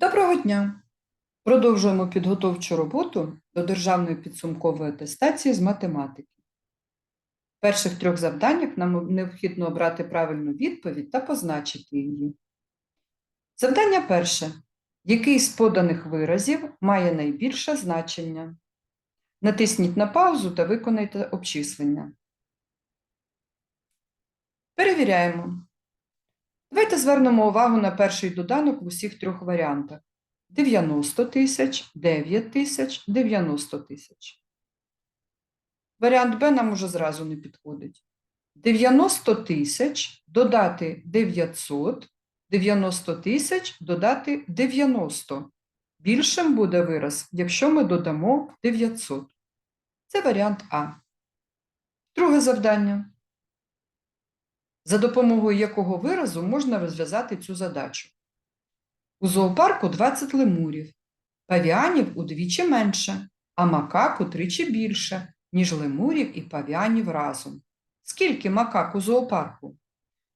Доброго дня! Продовжуємо підготовчу роботу до державної підсумкової атестації з математики. В перших трьох завданнях нам необхідно обрати правильну відповідь та позначити її. Завдання перше. Який з поданих виразів має найбільше значення? Натисніть на паузу та виконайте обчислення. Перевіряємо. Давайте звернемо увагу на перший доданок в усіх трьох варіантах. 90 тисяч, 9 тисяч, 90 тисяч. Варіант Б нам уже зразу не підходить. 90 тисяч додати 900, 90 тисяч додати 90. Більшим буде вираз, якщо ми додамо 900. Це варіант А. Друге завдання. За допомогою якого виразу можна розв'язати цю задачу? У зоопарку 20 лемурів, павіанів удвічі менше, а макак утричі більше, ніж лемурів і павіанів разом. Скільки макак у зоопарку?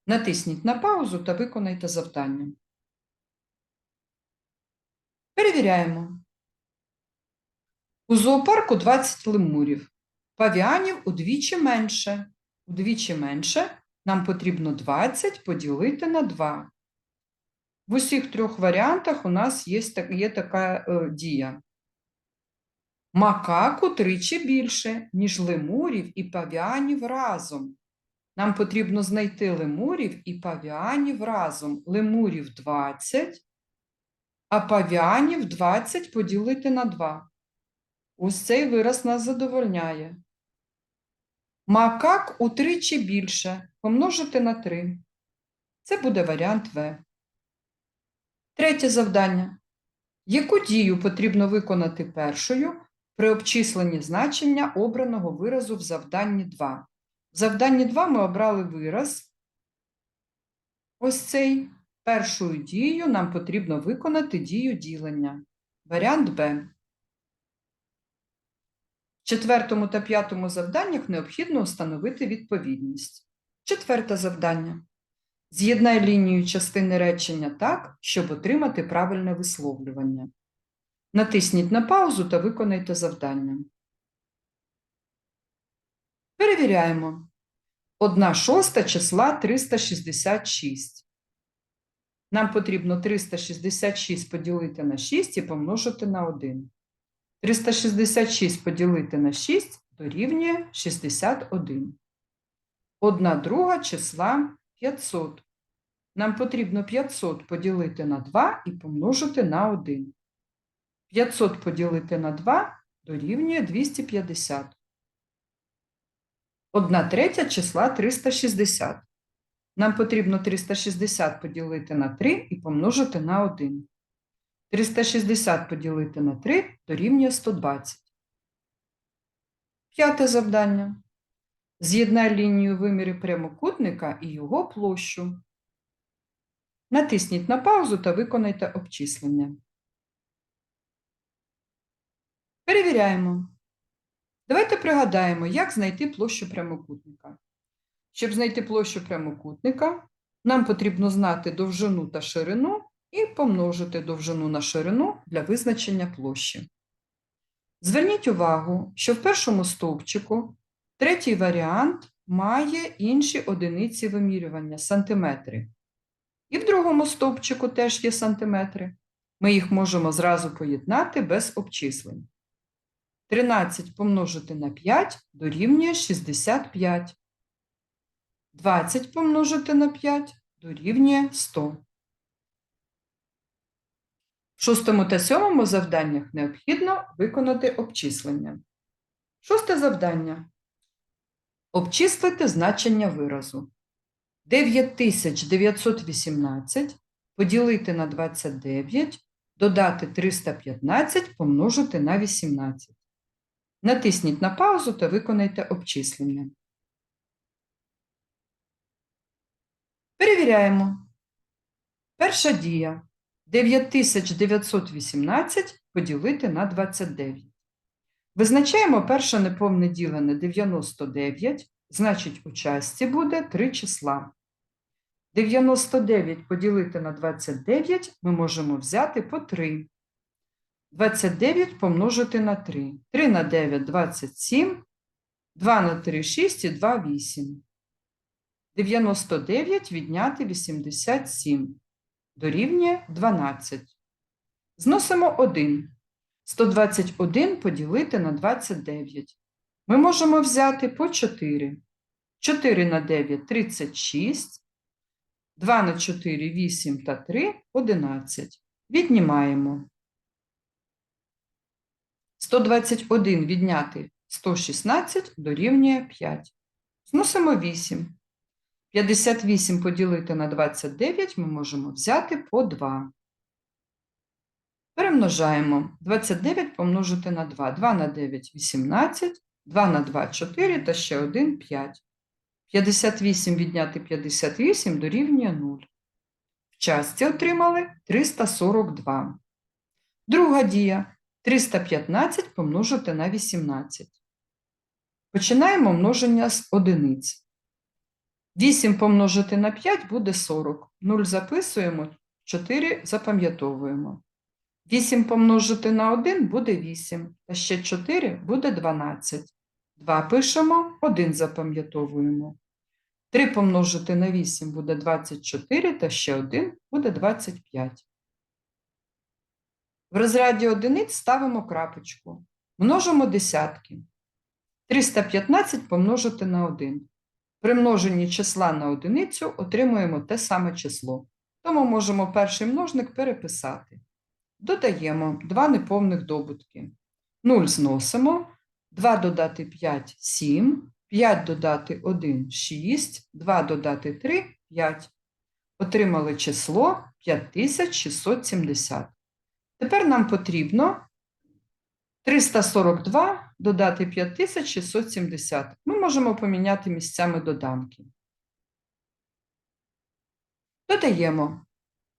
Натисніть на паузу та виконайте завдання. Перевіряємо. У зоопарку 20 лемурів, павіанів удвічі менше. Удвічі менше нам потрібно 20 поділити на 2. В усіх трьох варіантах у нас є, є така е, дія. Макаку тричі більше, ніж лемурів і павіанів разом. Нам потрібно знайти лемурів і павіанів разом. Лемурів 20, а павіанів 20 поділити на 2. Ось цей вираз нас задовольняє. Макак утричі більше помножити на 3. Це буде варіант В. Третє завдання. Яку дію потрібно виконати першою при обчисленні значення обраного виразу в завданні 2? В завданні 2 ми обрали вираз. Ось цей. Першою дією нам потрібно виконати дію ділення. Варіант Б. Четвертому та п'ятому завданнях необхідно встановити відповідність. Четверте завдання. З'єднай лінію частини речення так, щоб отримати правильне висловлювання. Натисніть на паузу та виконайте завдання. Перевіряємо. 1 шоста числа 366. Нам потрібно 366 поділити на 6 і помножити на 1. 366 поділити на 6 дорівнює 61. 1 друга числа 500. Нам потрібно 500 поділити на 2 і помножити на 1. 500 поділити на 2 дорівнює 250. 1 третя числа 360. Нам потрібно 360 поділити на 3 і помножити на 1. 360 поділити на 3 дорівнює 120. П'яте завдання. З'єднай лінію вимірів прямокутника і його площу. Натисніть на паузу та виконайте обчислення. Перевіряємо. Давайте пригадаємо, як знайти площу прямокутника. Щоб знайти площу прямокутника, нам потрібно знати довжину та ширину і помножити довжину на ширину для визначення площі. Зверніть увагу, що в першому стовпчику третій варіант має інші одиниці вимірювання сантиметри. І в другому стовпчику теж є сантиметри. Ми їх можемо зразу поєднати без обчислень. 13 помножити на 5 дорівнює 65. 20 помножити на 5 дорівнює 100. Шостому та сьомому завданнях необхідно виконати обчислення. Шосте завдання. Обчислити значення виразу. 9918 поділити на 29, додати 315 помножити на 18. Натисніть на паузу та виконайте обчислення. Перевіряємо. Перша дія. 9918 поділити на 29. Визначаємо перше неповне ділене 99, значить у частці буде 3 числа. 99 поділити на 29 ми можемо взяти по 3. 29 помножити на 3. 3 на 9 – 27, 2 на 3 – 6 і 2 – 8. 99 відняти 87 дорівнює 12. Зносимо 1. 121 поділити на 29. Ми можемо взяти по 4. 4 на 9 – 36. 2 на 4 – 8 та 3 – 11. Віднімаємо. 121 відняти 116 дорівнює 5. Зносимо 8. 58 поділити на 29 ми можемо взяти по 2. Перемножаємо 29 помножити на 2. 2 на 9 – 18, 2 на 2 – 4 та ще 1 – 5. 58 відняти 58 дорівнює 0. В часті отримали 342. Друга дія 315 помножити на 18. Починаємо множення з одиниць. 8 помножити на 5 буде 40. 0 записуємо, 4 запам'ятовуємо. 8 помножити на 1 буде 8, та ще 4 буде 12. 2 пишемо, 1 запам'ятовуємо. 3 помножити на 8 буде 24, та ще 1 буде 25. В розряді одиниць ставимо крапочку. Множимо десятки. 315 помножити на 1. При множенні числа на одиницю отримуємо те саме число. Тому можемо перший множник переписати. Додаємо 2 неповних добутки. 0 зносимо, 2 додати 5 – 7, 5 додати 1 – 6, 2 додати 3 – 5. Отримали число 5670. Тепер нам потрібно 342 додати 5670. Ми можемо поміняти місцями доданки. Додаємо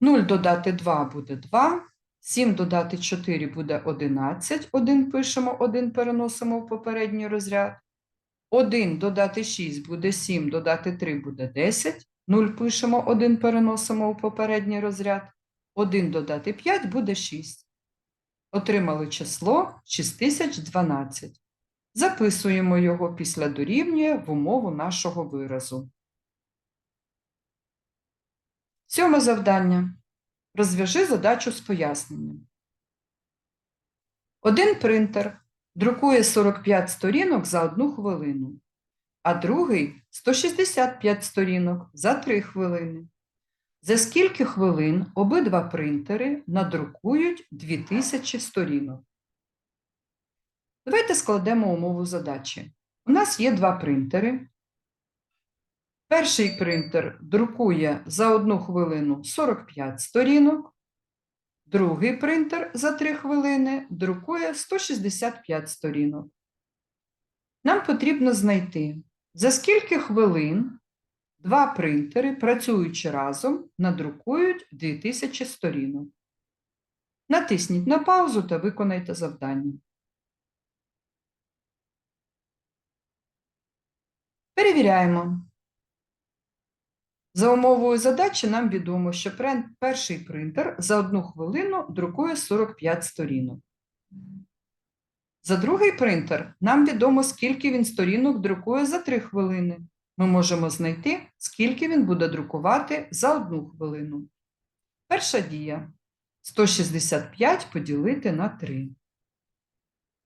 0 додати 2 буде 2, 7 додати 4 буде 11, 1 пишемо, 1 переносимо в попередній розряд. 1 додати 6 буде 7, додати 3 буде 10, 0 пишемо, 1 переносимо у попередній розряд. 1 додати 5 буде 6. Отримали число 6012. Записуємо його після дорівнює в умову нашого виразу. Сьоме завдання. Розв'яжи задачу з поясненням. Один принтер друкує 45 сторінок за одну хвилину, а другий 165 сторінок за 3 хвилини. За скільки хвилин обидва принтери надрукують 2000 сторінок? Давайте складемо умову задачі. У нас є два принтери. Перший принтер друкує за одну хвилину 45 сторінок, другий принтер за 3 хвилини друкує 165 сторінок. Нам потрібно знайти, за скільки хвилин два принтери, працюючи разом, надрукують 2000 сторінок. Натисніть на паузу та виконайте завдання. Перевіряємо. За умовою задачі нам відомо, що перший принтер за одну хвилину друкує 45 сторінок. За другий принтер нам відомо, скільки він сторінок друкує за 3 хвилини. Ми можемо знайти, скільки він буде друкувати за одну хвилину. Перша дія 165 поділити на 3.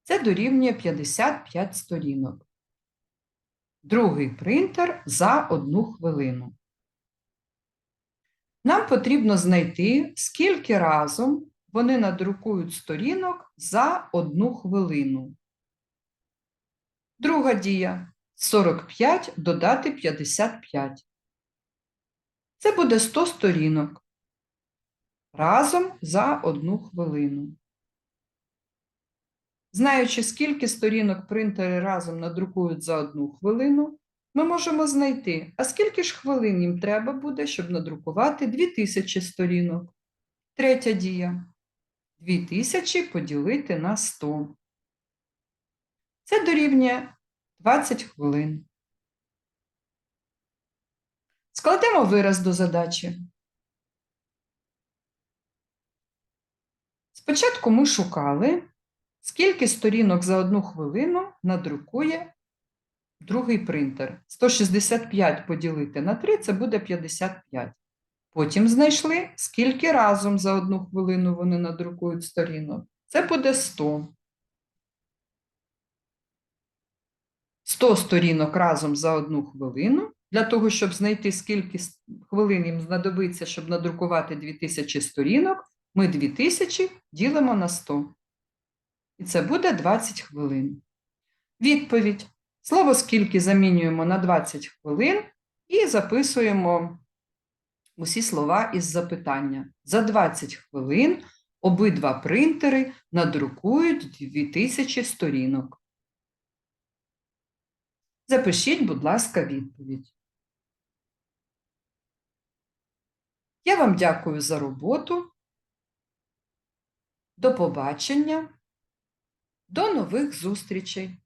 Це дорівнює 55 сторінок. Другий принтер за одну хвилину. Нам потрібно знайти, скільки разом вони надрукують сторінок за одну хвилину. Друга дія 45 додати 55. Це буде 100 сторінок. Разом за одну хвилину. Знаючи, скільки сторінок принтери разом надрукують за одну хвилину, ми можемо знайти, а скільки ж хвилин їм треба буде, щоб надрукувати 2000 сторінок. Третя дія. 2000 поділити на 100. Це дорівнює 20 хвилин. Складемо вираз до задачі. Спочатку ми шукали, скільки сторінок за одну хвилину надрукує другий принтер. 165 поділити на 3 це буде 55. Потім знайшли, скільки разом за одну хвилину вони надрукують сторінок. Це буде 100. 100 сторінок разом за одну хвилину. Для того, щоб знайти, скільки хвилин їм знадобиться, щоб надрукувати 2000 сторінок, ми 2000 ділимо на 100. І це буде 20 хвилин. Відповідь. Слово скільки замінюємо на 20 хвилин і записуємо усі слова із запитання. За 20 хвилин обидва принтери надрукують 2000 сторінок. Запишіть, будь ласка, відповідь. Я вам дякую за роботу. До побачення. До нових зустрічей!